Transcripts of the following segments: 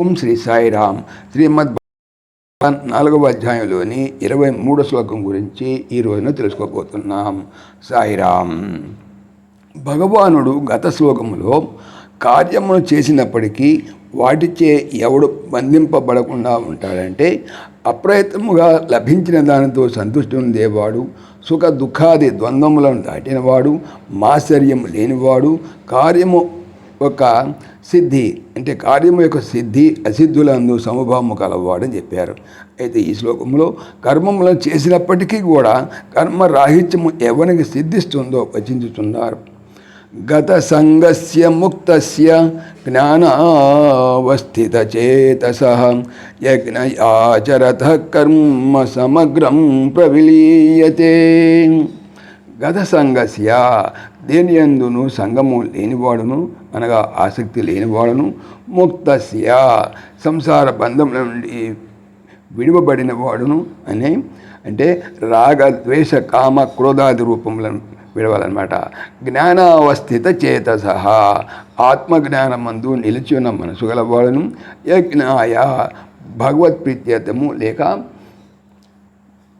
ఓం శ్రీ సాయిరామ్. శ్రీమద్ నాలుగవ అధ్యాయంలోని ఇరవై మూడో శ్లోకం గురించి ఈ రోజున తెలుసుకోబోతున్నాం. సాయిరామ్. భగవానుడు గత శ్లోకములో కార్యమును చేసినప్పటికీ వాటిచే ఎవడు బంధింపబడకుండా ఉంటాడంటే అప్రయత్నముగా లభించిన దానితో సంతృష్టి ఉండేవాడు సుఖ దుఃఖాది ద్వంద్వములను దాటినవాడు మాశ్చర్యం లేనివాడు కార్యము ఒక సిద్ధి అంటే కార్యము యొక్క సిద్ధి అసిద్ధులందు సమభావము కలవాడని చెప్పారు. అయితే ఈ శ్లోకంలో కర్మములను చేసినప్పటికీ కూడా కర్మ రాహిత్యము ఎవరికి సిద్ధిస్తుందో వచించుతున్నారు. గత సంగస్య ముక్తస్య జ్ఞానావస్థిత చేతస యజ్ఞయాచరత కర్మ సమగ్రం ప్రవిలీయతే. గత సంగస్య దేనియందును సంగము లేనివాడును? అనగా ఆసక్తి లేనివాడును. ముక్తస్య. సంసార బంధం నుండి విడివబడిన వాడును అని. అంటే రాగ ద్వేష కామ క్రోధాది రూపములను విడవాలన్నమాట. జ్ఞానావస్థిత చేత సహా ఆత్మజ్ఞానమందు నిలిచి ఉన్న మనసు గలవాడును. యజ్ఞాయ భగవత్ప్రీత్యతము లేక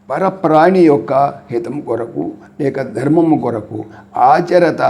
పరప్రాణి యొక్క హితం కొరకు లేక ధర్మము కొరకు ఆచరత.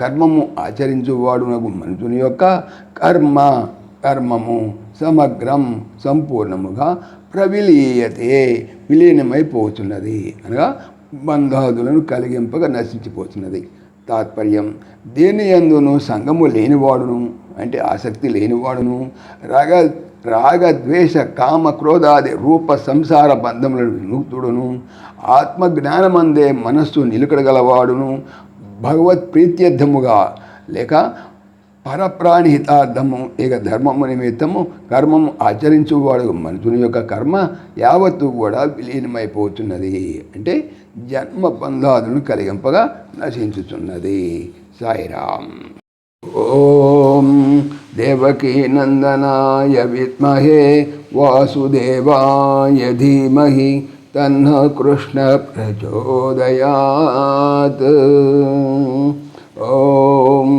కర్మము ఆచరించువాడునగు మనుషుని యొక్క కర్మ. కర్మము సమగ్రం సంపూర్ణముగా ప్రవిలీయతే విలీనమైపోతున్నది అనగా బంధాదులను కలిగింపగా నశించిపోతున్నది తాత్పర్యం దేని ఎందును సంగము లేనివాడును? అంటే ఆసక్తి లేనివాడును? రాగ రాగద్వేష కామ క్రోధాది రూప సంసార బంధములను విముక్తుడును. ఆత్మజ్ఞానమందే మనస్సు నిలకడగలవాడును. భగవత్ ప్రీత్యర్థముగా లేక పరప్రాణి హితార్థము ధర్మము నిమిత్తము కర్మము ఆచరించువాడు మనుషుని యొక్క కర్మ యావత్తు కూడా విలీనమైపోతున్నది. అంటే జన్మ బంధాదులను కలిగింపగా నశించుతున్నది సాయిరామ్. ఓ దేవకీ నందనాయ విద్మహే వాసుదేవాయ ధీమహి తన్న కృష్ణ ప్రచోదయాత్ ఓం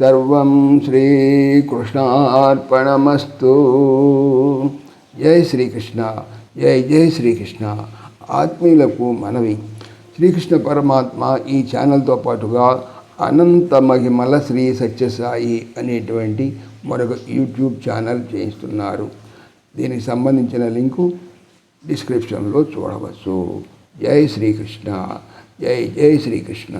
సర్వం శ్రీకృష్ణార్పణమస్తు జై శ్రీకృష్ణ జై జై శ్రీకృష్ణ ఆత్మీయులకు మనవి శ్రీకృష్ణ పరమాత్మ ఈ ఛానల్తో పాటుగా అనంత మహిమల శ్రీ సత్యసాయి అనేటువంటి మరొక యూట్యూబ్ ఛానల్ చేయిస్తున్నారు. దీనికి సంబంధించిన లింకు డిస్క్రిప్షన్లో చూడవచ్చు. జై శ్రీకృష్ణ. జై జై శ్రీకృష్ణ.